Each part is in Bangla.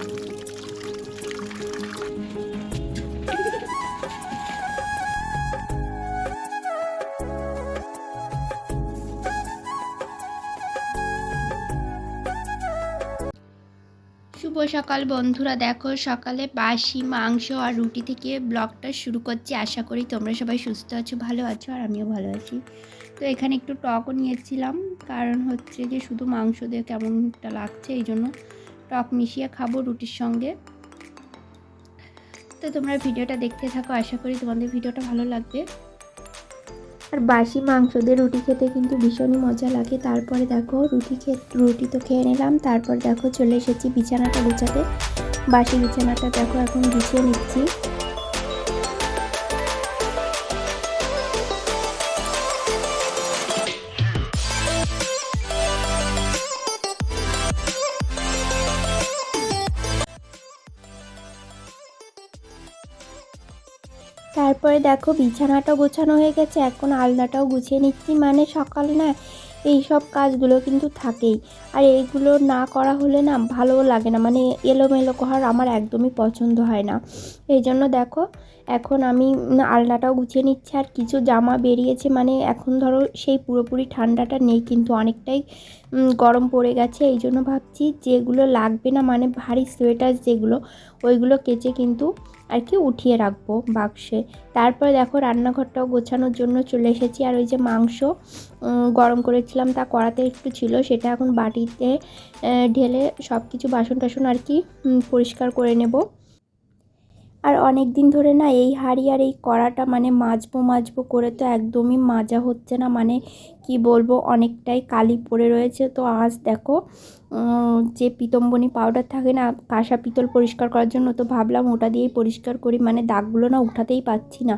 শুভ সকাল বন্ধুরা। দেখো সকালে বাসি, মাংস আর রুটি থেকে ব্লগটা শুরু করছি। আশা করি তোমরা সবাই সুস্থ আছো, ভালো আছো আর আমিও ভালো আছি। তো এখানে একটু টকও নিয়েছিলাম, কারণ হচ্ছে যে শুধু মাংস দিয়ে কেমন একটা লাগছে, এই জন্য টক মিশিয়ে খাব রুটির সঙ্গে। তো তোমরা ভিডিওটা দেখতে থাকো, আশা করি তোমাদের ভিডিওটা ভালো লাগবে। আর বাসি মাংস দিয়ে রুটি খেতে কিন্তু ভীষণই মজা লাগে। তারপরে দেখো রুটি খে, রুটি তো খেয়ে নিলাম। তারপর দেখো চলে এসেছি বিছানাটা গুছাতে। বাসি বিছানাটা দেখো এখন গুছিয়ে নিচ্ছি। তারপরে দেখো বিছানাটা গোছানো হয়ে গেছে, এখন আলনাটাও গুছিয়ে নিচ্ছি। মানে সকাল না এই সব কাজগুলো কিন্তু থাকেই। আর এইগুলো না করা হলে না ভালোও লাগে না মানে এলোমেলো করার আমার একদমই পছন্দ হয় না। এই জন্য দেখো, এখন আমি আলনাটাও গুছিয়ে নিচ্ছি, আর কিছু জামা বেরিয়েছে। মানে এখন ধরো সেই পুরোপুরি ঠান্ডাটা নেই, কিন্তু অনেকটাই গরম পড়ে গেছে। এই জন্য ভাবছি যেগুলো লাগবে না মানে ভারী সোয়েটার যেগুলো, ওইগুলো কেচে কিন্তু আর কি উঠিয়ে রাখব বাক্সে। তারপরে দেখো রান্নাঘরটাও গোছানোর জন্য চলে এসেছি। আর ওই যে মাংস গরম করেছিলাম, তা কড়াতে একটু ছিল, সেটা এখন বাটিতে ঢেলে সব কিছু বাসন টাসন আর কি পরিষ্কার করে নেব। আর অনেক দিন ধরে না এই হাঁড়ি আর এই কড়াটা মানে মাজবো মাজবো করে তো একদমই মাজা হচ্ছে না মানে কি বলব, অনেকটাই কালি পড়ে রয়েছে। তো আজ দেখো যে পিতম্বনি পাউডার থাকে না, কাঁসা পিতল পরিষ্কার করার জন্য তো ভাবলাম ওটা দিয়েই পরিষ্কার করি মানে দাগগুলো না উঠাতেই পাচ্ছি না।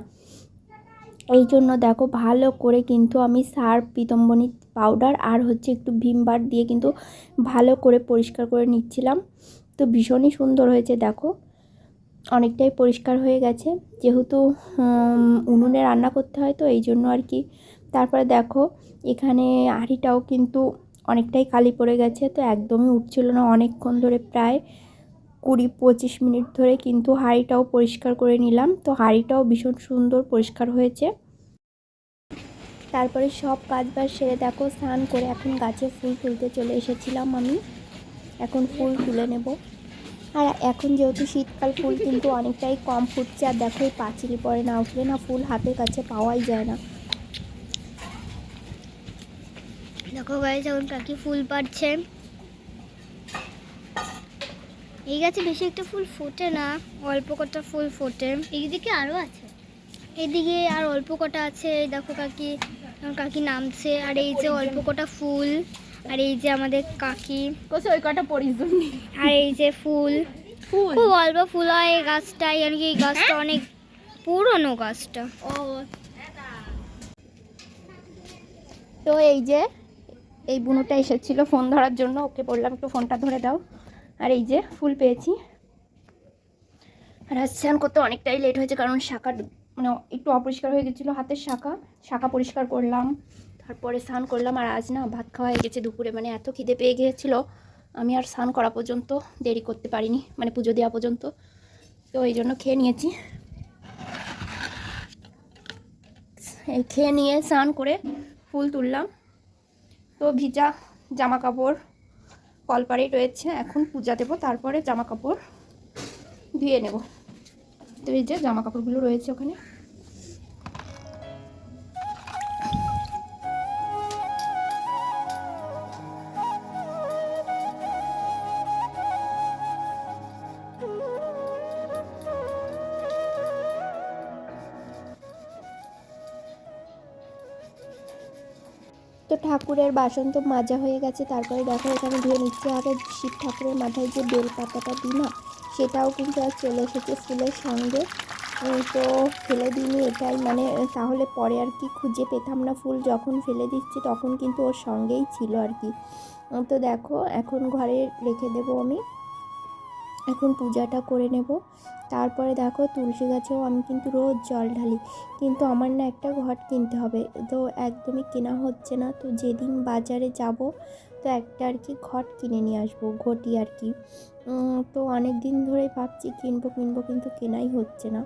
এই জন্য দেখো ভালো করে কিন্তু আমি সার্ফ পিতম্বনি পাউডার আর হচ্ছে একটু ভীম বার দিয়ে কিন্তু ভালো করে পরিষ্কার করে নিচ্ছিলাম। তো ভীষণই সুন্দর হয়েছে দেখো। অনেকটাই পরিষ্কার হয়ে গেছে। যেহেতু উনুনে রান্না করতে হয় তো এই জন্য আর কি। তারপরে দেখো, এখানে হাঁড়িটাও কিন্তু অনেকটাই কালি পড়ে গেছে, তো একদমই উঠছিল না অনেকক্ষণ ধরে প্রায় কুড়ি পঁচিশ মিনিট ধরে কিন্তু হাঁড়িটাও পরিষ্কার করে নিলাম। তো হাঁড়িটাও ভীষণ সুন্দর পরিষ্কার হয়েছে। তারপরে সব কাজ বাজ সেরে দেখো, স্নান করে এখন গাছে ফুল তুলতে চলে এসেছিলাম আমি। এখন ফুল তুলে নেব। আর এখন যেহেতু শীতকাল, ফুল কিন্তু অনেকটাই কম ফুটছে। আর দেখো, এই পাঁচিলি পরে না উঠলে না ফুল হাতের কাছে পাওয়াই যায় না। দেখো গাইজ এখন কাকি ফুল পাড়ছে। এই গাছে বেশি একটা ফুল ফোটে না, অল্প কটা ফুল ফোটে। এইদিকে আরও আছে। এদিকে আর অল্প কটা আছে। দেখো কাকি কাকি নামছে। আর এই যে অল্প কটা ফুল। আর এই যে আমাদের কাকি। কোথায় ওই কটা পরিস জন্য আর এই যে ফুল। ফুল? খুব অল্প ফুল হয় এই গাছটাই আর কি এই গাছটা অনেক পুরনো গাছটা। ও। তো এই যে এই বুনুটা এসেছিল ফোন ধরার জন্য ওকে বললাম একটু ফোনটা ধরে দাও। আর এই যে ফুল পেয়েছি। আর আজ স্নান করতে অনেকটাই লেট হয়েছে কারণ শাখা মানে একটু অপরিষ্কার হয়ে গেছিল হাতের শাখা। শাখা পরিষ্কার করলাম। তারপরে স্নান করলাম আর আজ না ভাত খাওয়া হয়ে গেছে দুপুরে। মানে এত খিদে পেয়ে গিয়েছিল, আমি আর স্নান করা পর্যন্ত দেরি করতে পারিনি মানে পুজো দেওয়া পর্যন্ত। তো এই জন্য খেয়ে নিয়েছি। খেয়ে নিয়ে স্নান করে ফুল তুললাম। তো ভিজা জামা কাপড় কলপাড়েই রয়েছে, এখন পূজা দেবো, তারপরে জামা কাপড় ধুয়ে নেব। তো এই যে জামা কাপড়গুলো রয়েছে ওখানে। তো ঠাকুরের বাসন তো মাজা হয়ে গেছে, তারপরে দেখো এখানে ধুয়ে নিচ্ছে। আগে শিব ঠাকুরের মাথায় যে বেল পাতাটা দিই না, সেটাও কিন্তু আর চলে এসেছে ফুলের সঙ্গে। তো ফেলে দিইনি এটাই মানে তাহলে পরে আর কি খুঁজে পেতাম না ফুল, যখন ফেলে দিচ্ছি তখন কিন্তু ওর সঙ্গেই ছিল আর কি। তো দেখো, এখন ঘরে রেখে দেবো আমি। এখন পূজাটা করে নেব। তারপরে দেখো তুলসী গাছেও আমি কিন্তু রোজ জল ঢালি। কিন্তু আমার না একটা ঘট কিনতে হবে। তো একদমই কেনা হচ্ছে না। তো যেদিন বাজারে যাব, তো একটা আর কি ঘট কিনে নিয়ে আসব, ঘটি আর কি। তো অনেক দিন ধরেই ভাবছি কিনবো কিনবো, কিন্তু কেনাই হচ্ছে না।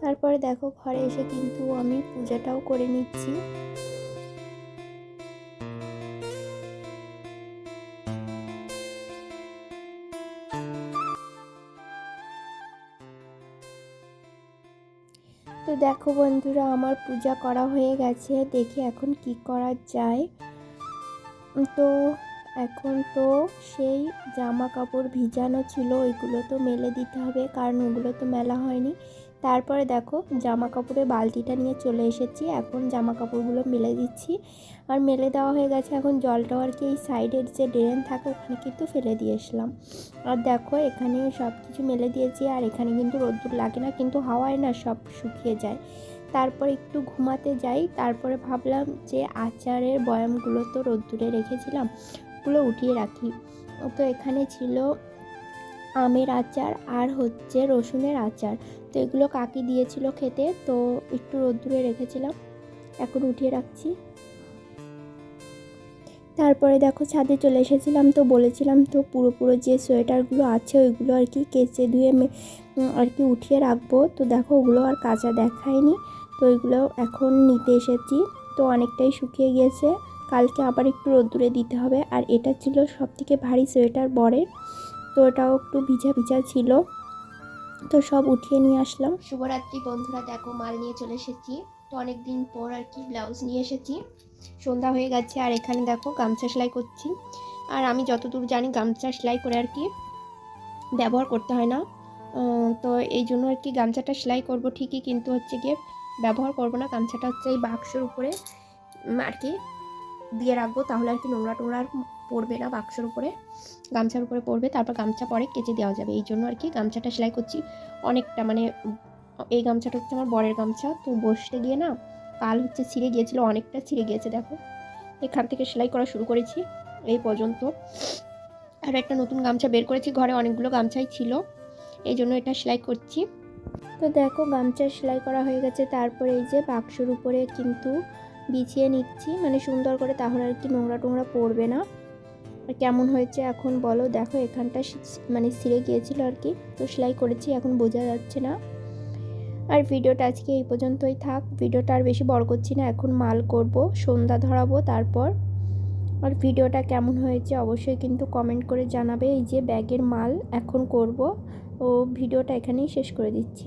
তারপরে দেখো ঘরে এসে কিন্তু আমি পূজাটাও করে নিচ্ছি। দেখো বন্ধুরা, আমার পূজা করা হয়ে গেছে। দেখি এখন কি করা যায়। তো এখন তো সেই জামা কাপড় ভিজানো ছিল, ওইগুলো তো মেলে দিতে হবে, কারণ ওগুলো তো মেলা হয়নি। তারপরে দেখো জামা কাপড়ের বালতিটা নিয়ে চলে এসেছি। এখন জামা কাপড়গুলো মেলে দিচ্ছি। আর মেলে দেওয়া হয়ে গেছে এখন জলটাও আর কি এই সাইডের যে ড্রেন থাকে ওখানে কিন্তু ফেলে দিয়ে এসলাম। আর দেখো এখানে সব কিছু মেলে দিয়েছি আর এখানে কিন্তু রোদ্দুর লাগে না কিন্তু হাওয়ায় না সব শুকিয়ে যায়। তারপর একটু ঘুমাতে যাই। তারপরে ভাবলাম যে আচারের বয়ামগুলো তো রোদ্দুরে রেখেছিলাম, ওগুলো উঠিয়ে রাখি। তো এখানে ছিল আমের আচার আর হচ্ছে রসুনের আচার। তো এগুলো কাকি দিয়েছিল খেতে, তো একটু রোদ্দুরে রেখেছিলাম। এখন উঠিয়ে রাখছি। তারপরে দেখো ছাদে চলে এসেছিলাম তো বলেছিলাম তো পুরো পুরো যে সোয়েটারগুলো আছে ওইগুলো আর কি কেচে ধুয়ে আর কি উঠিয়ে রাখব। তো দেখো ওগুলো আর কাঁচা দেখায়নি। তো ওইগুলো এখন নিতে এসেছি। তো অনেকটাই শুকিয়ে গিয়েছে। কালকে আবার একটু রোদ্দুরে দিতে হবে। আর এটা ছিল সব থেকে ভারী সোয়েটার বরের। তো এটাও একটু ভিজা ভিজা ছিল। তো সব উঠিয়ে নিয়ে আসলাম। শুভরাত্রি বন্ধুরা, দেখো মাল নিয়ে চলে এসেছি। তো অনেক দিন পর আর কি ব্লাউজ নিয়ে এসেছি। সন্ধ্যা হয়ে গেছে আর এখানে দেখো গামছা সেলাই করছি। আর আমি যতদূর জানি গামছা সেলাই করে আর কি ব্যবহার করতে হয় না। তো এই জন্য আর কি গামছাটা সেলাই করব ঠিকই, কিন্তু হচ্ছে গিয়ে ব্যবহার করব না। গামছাটা হচ্ছে এই বাক্সর উপরে আর কি দিয়ে রাখব, তাহলে আর কি নোংরা টোংরা পড়বে না বাক্সর উপরে, গামছার উপরে পড়বে তারপর গামছা পরে কেচে দেওয়া যাবে। এই জন্য আর কি গামছাটা সেলাই করছি। অনেকটা মানে এই গামছাটা হচ্ছে আমার বরের গামছা, তো বসতে গিয়ে না কাল হচ্ছে ছিঁড়ে গিয়েছিল, অনেকটা ছিঁড়ে গিয়েছে, দেখো। এখান থেকে সেলাই করা শুরু করেছি, এই পর্যন্ত। আর একটা নতুন গামছা বের করেছি, ঘরে অনেকগুলো গামছাই ছিল, এই জন্য এটা সেলাই করছি। তো দেখো গামছা সেলাই করা হয়ে গেছে, তারপরে এই যে বাক্সর উপরে কিন্তু বিছিয়ে নিচ্ছি মানে সুন্দর করে, তাহলে আর কি নোংরা টোংরা পড়বে না। কেমন হয়েছে এখন বলো। দেখো, এখানটা মানে ছিঁড়ে গিয়েছিল আর কি, তো সেলাই করেছি, এখন বোঝা যাচ্ছে না। আর ভিডিওটা আজকে এই পর্যন্তই থাক। ভিডিওটা আর বেশি বড় করছি না, এখন মাল করব, সন্ধ্যা ধরাবো, তারপর। আর ভিডিওটা কেমন হয়েছে অবশ্যই কিন্তু কমেন্ট করে জানাবে। এই যে ব্যাগের মাল এখন করব, ও ভিডিওটা এখানেই শেষ করে দিচ্ছি।